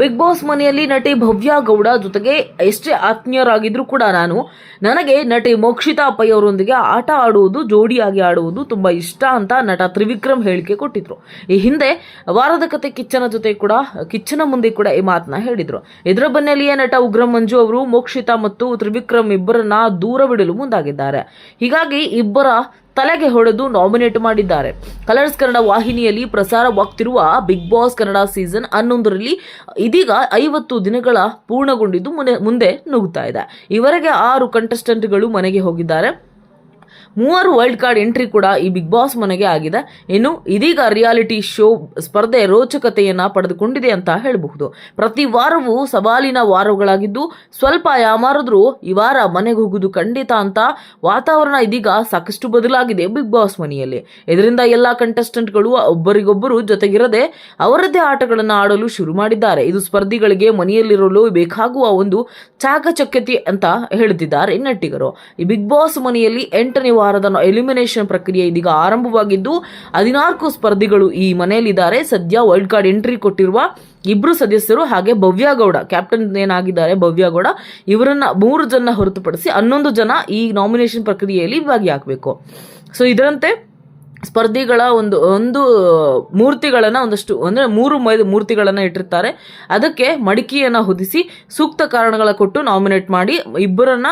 Big Boss ಮನೆಯಲ್ಲಿ ನಟಿ ಭವ್ಯ ಗೌಡ ಜೊತೆಗೆ ಎಷ್ಟೇ ಆತ್ಮೀಯರಾಗಿದ್ರು ಕೂಡ ನಾನು, ನನಗೆ ನಟಿ ಮೋಕ್ಷಿತಾ ಪೈ ಅವರೊಂದಿಗೆ ಆಟ ಆಡುವುದು, ಜೋಡಿಯಾಗಿ ಆಡುವುದು ತುಂಬಾ ಇಷ್ಟ ಅಂತ ನಟ ತ್ರಿವಿಕ್ರಮ್ ಹೇಳಿಕೆ ಕೊಟ್ಟಿದ್ರು. ಈ ಹಿಂದೆ ವಾರದ ಕತೆ ಕಿಚ್ಚನ ಜೊತೆ ಕೂಡ, ಕಿಚ್ಚನ ಮುಂದೆ ಕೂಡ ಈ ಮಾತನ್ನ ಹೇಳಿದ್ರು. ಇದರ ಬೆನ್ನಲ್ಲಿಯೇ ನಟ ಉಗ್ರ ಮಂಜು ಅವರು, ಮೋಕ್ಷಿತಾ ಮತ್ತು ತ್ರಿವಿಕ್ರಮ್ ಇಬ್ಬರನ್ನ ದೂರ ಬಿಡಲು ಮುಂದಾಗಿದ್ದಾರೆ. ಹೀಗಾಗಿ ಇಬ್ಬರ ತಲೆಗೆ ಹೊಡೆದು ನಾಮಿನೇಟ್ ಮಾಡಿದ್ದಾರೆ. ಕಲರ್ಸ್ ಕನ್ನಡ ವಾಹಿನಿಯಲ್ಲಿ ಪ್ರಸಾರವಾಗ್ತಿರುವ ಬಿಗ್ ಬಾಸ್ ಕನ್ನಡ ಸೀಸನ್ ಹನ್ನೊಂದರಲ್ಲಿ ಇದೀಗ ಐವತ್ತು ದಿನಗಳ ಪೂರ್ಣಗೊಂಡಿದ್ದು ಮುಂದೆ ನುಗ್ತಾ ಇದೆ. ಇವರೆಗೆ ಆರು ಕಂಟೆಸ್ಟೆಂಟ್ಗಳು ಮನೆಗೆ ಹೋಗಿದ್ದಾರೆ. ಮೂವರು ವರ್ಲ್ಡ್ ಕಾರ್ಡ್ ಎಂಟ್ರಿ ಕೂಡ ಈ ಬಿಗ್ ಬಾಸ್ ಮನೆಗೆ ಆಗಿದೆ. ಇನ್ನು ಇದೀಗ ರಿಯಾಲಿಟಿ ಶೋ ಸ್ಪರ್ಧೆ ರೋಚಕತೆಯನ್ನ ಪಡೆದುಕೊಂಡಿದೆ ಅಂತ ಹೇಳಬಹುದು. ಪ್ರತಿ ವಾರವೂ ಸವಾಲಿನ ವಾರಗಳಾಗಿದ್ದು ಸ್ವಲ್ಪ ಯಾಮಾರಿದ್ರೂ ಈ ವಾರ ಮನೆಗೆ ಹೋಗುವುದು ಖಂಡಿತ ಅಂತ ವಾತಾವರಣ ಇದೀಗ ಸಾಕಷ್ಟು ಬದಲಾಗಿದೆ ಬಿಗ್ ಬಾಸ್ ಮನೆಯಲ್ಲಿ. ಇದರಿಂದ ಎಲ್ಲ ಕಂಟೆಸ್ಟೆಂಟ್ಗಳು ಒಬ್ಬರಿಗೊಬ್ಬರು ಜೊತೆಗಿರದೆ ಅವರದ್ದೇ ಆಟಗಳನ್ನು ಆಡಲು ಶುರು ಮಾಡಿದ್ದಾರೆ. ಇದು ಸ್ಪರ್ಧಿಗಳಿಗೆ ಮನೆಯಲ್ಲಿರಲು ಬೇಕಾಗುವ ಒಂದು ಚಾಕಚಕ್ಯತೆ ಅಂತ ಹೇಳುತ್ತಿದ್ದಾರೆ ನೆಟ್ಟಿಗರು ಈ ಬಿಗ್ ಬಾಸ್ ಮನೆಯಲ್ಲಿ ಎಂಟನೇ ವಾರದ ಎಲಿಮಿನೇಷನ್ ಪ್ರಕ್ರಿಯೆ ಇದೀಗ ಆರಂಭವಾಗಿದ್ದು, ಹದಿನಾಲ್ಕು ಸ್ಪರ್ಧಿಗಳು ಈ ಮನೆಯಲ್ಲಿದ್ದಾರೆ. ಸದ್ಯ ವೈಲ್ಡ್ ಕಾರ್ಡ್ ಎಂಟ್ರಿ ಕೊಟ್ಟಿರುವ ಇಬ್ಬರು ಸದಸ್ಯರು ಹಾಗೆ ಭವ್ಯಗೌಡ ಕ್ಯಾಪ್ಟನ್ ಏನಾಗಿದ್ದಾರೆ ಭವ್ಯಗೌಡ, ಇವರನ್ನ ಮೂರು ಜನ ಹೊರತುಪಡಿಸಿ ಹನ್ನೊಂದು ಜನ ಈ ನಾಮಿನೇಷನ್ ಪ್ರಕ್ರಿಯೆಯಲ್ಲಿ ಭಾಗಿಯಾಗಬೇಕು. ಸೊ ಇದರಂತೆ ಸ್ಪರ್ಧಿಗಳ ಒಂದು ಒಂದು ಮೂರ್ತಿಗಳನ್ನು ಒಂದಷ್ಟು, ಅಂದರೆ ಮೂರು ಮೈ, ಮೂರ್ತಿಗಳನ್ನು ಇಟ್ಟಿರ್ತಾರೆ. ಅದಕ್ಕೆ ಮಡಿಕೆಯನ್ನು ಹೊದಿಸಿ ಸೂಕ್ತ ಕಾರಣಗಳ ಕೊಟ್ಟು ನಾಮಿನೇಟ್ ಮಾಡಿ, ಇಬ್ಬರನ್ನ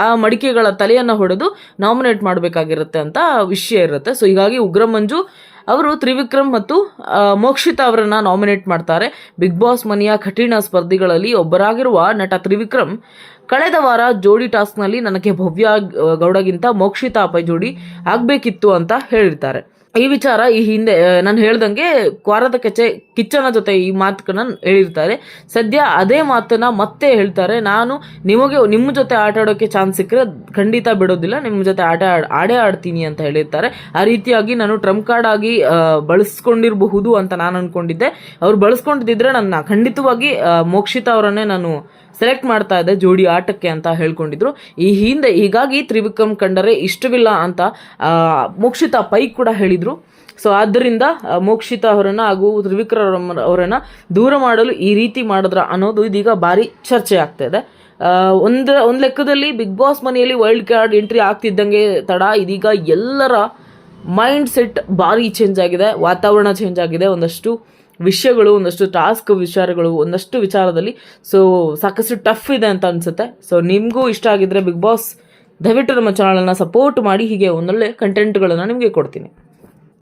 ಆ, ಮಡಿಕೆಗಳ ತಲೆಯನ್ನು ಹೊಡೆದು ನಾಮಿನೇಟ್ ಮಾಡಬೇಕಾಗಿರುತ್ತೆ ಅಂತ ವಿಷಯ ಇರುತ್ತೆ. ಸೊ ಹೀಗಾಗಿ ಉಗ್ರಮಂಜು ಅವರು ತ್ರಿವಿಕ್ರಮ್ ಮತ್ತು ಮೋಕ್ಷಿತಾ ಅವರನ್ನ ನಾಮಿನೇಟ್ ಮಾಡ್ತಾರೆ. ಬಿಗ್ ಬಾಸ್ ಮನೆಯ ಕಠಿಣ ಸ್ಪರ್ಧಿಗಳಲ್ಲಿ ಒಬ್ಬರಾಗಿರುವ ನಟ ತ್ರಿವಿಕ್ರಮ್ ಕಳೆದ ವಾರ ಜೋಡಿ ಟಾಸ್ಕ್ನಲ್ಲಿ ನನಗೆ ಭವ್ಯ ಗೌಡಗಿಂತ ಮೋಕ್ಷಿತಾ ಪೈ ಜೋಡಿ ಆಗಬೇಕಿತ್ತು ಅಂತ ಹೇಳಿರ್ತಾರೆ. ಈ ವಿಚಾರ ಈ ಹಿಂದೆ ನಾನು ಹೇಳ್ದಂಗೆ ಕ್ವಾರದ ಕೆಚೆ ಕಿಚ್ಚನ ಜೊತೆ ಈ ಮಾತುಗಳನ್ನ ಹೇಳಿರ್ತಾರೆ. ಸದ್ಯ ಅದೇ ಮಾತನ್ನ ಮತ್ತೆ ಹೇಳ್ತಾರೆ. ನಾನು ನಿಮಗೆ, ನಿಮ್ಮ ಜೊತೆ ಆಟ ಆಡೋಕ್ಕೆ ಚಾನ್ಸ್ ಸಿಕ್ಕರೆ ಖಂಡಿತ ಬಿಡೋದಿಲ್ಲ. ನಿಮ್ಮ ಜೊತೆ ಆಟ ಆಡ್- ಆಡೇ ಆಡ್ತೀನಿ ಅಂತ ಹೇಳಿರ್ತಾರೆ. ಆ ರೀತಿಯಾಗಿ ನಾನು ಟ್ರಂಪ್ ಕಾರ್ಡ್ ಆಗಿ ಬಳಸ್ಕೊಂಡಿರಬಹುದು ಅಂತ ನಾನು ಅನ್ಕೊಂಡಿದ್ದೆ. ಅವ್ರು ಬಳಸ್ಕೊಂಡಿದ್ರೆ ನನ್ನ ಖಂಡಿತವಾಗಿ ಮೋಕ್ಷಿತಾ ಅವರನ್ನೇ ನಾನು ಸೆಲೆಕ್ಟ್ ಮಾಡ್ತಾ ಇದೆ ಜೋಡಿ ಆಟಕ್ಕೆ ಅಂತ ಹೇಳ್ಕೊಂಡಿದ್ರು. ಈ ಹಿಂದೆ ಹೀಗಾಗಿ ತ್ರಿವಿಕ್ರಮ್ ಕಂಡರೆ ಇಷ್ಟವಿಲ್ಲ ಅಂತ ಮೋಕ್ಷಿತಾ ಪೈ ಕೂಡ ಹೇಳಿದರು. ಸೊ ಆದ್ದರಿಂದ ಮೋಕ್ಷಿತ ಅವರನ್ನ ಹಾಗೂ ತ್ರಿವಿಕ್ರಮ್ ಅವರನ್ನು ದೂರ ಮಾಡಲು ಈ ರೀತಿ ಮಾಡಿದ್ರ ಅನ್ನೋದು ಇದೀಗ ಭಾರಿ ಚರ್ಚೆ ಆಗ್ತಾ ಇದೆ. ಒಂದು ಒಂದ್ ಒಂದ್ ಲೆಕ್ಕದಲ್ಲಿ ಬಿಗ್ ಬಾಸ್ ಮನೆಯಲ್ಲಿ ವೈಲ್ಡ್ ಕಾರ್ಡ್ ಎಂಟ್ರಿ ಆಗ್ತಿದ್ದಂಗೆ ತಡ. ಇದೀಗ ಎಲ್ಲರ ಮೈಂಡ್ ಸೆಟ್ ಭಾರಿ ಚೇಂಜ್ ಆಗಿದೆ. ವಾತಾವರಣ ಚೇಂಜ್ ಆಗಿದೆ ಒಂದಷ್ಟು. ವಿಷಯಗಳು, ಒಂದಷ್ಟು ಟಾಸ್ಕ್ ವಿಚಾರಗಳು, ಒಂದಷ್ಟು ವಿಚಾರದಲ್ಲಿ ಸೊ ಸಾಕಷ್ಟು ಟಫ್ ಇದೆ ಅಂತ ಅನಿಸುತ್ತೆ. ಸೊ ನಿಮಗೂ ಇಷ್ಟ ಆಗಿದ್ದರೆ ಬಿಗ್ ಬಾಸ್ ದಯವಿಟ್ಟು ನಮ್ಮ ಚಾನಲನ್ನು ಸಪೋರ್ಟ್ ಮಾಡಿ, ಹೀಗೆ ಒಂದೊಳ್ಳೆ ಕಂಟೆಂಟ್ಗಳನ್ನು ನಿಮಗೆ ಕೊಡ್ತೀನಿ.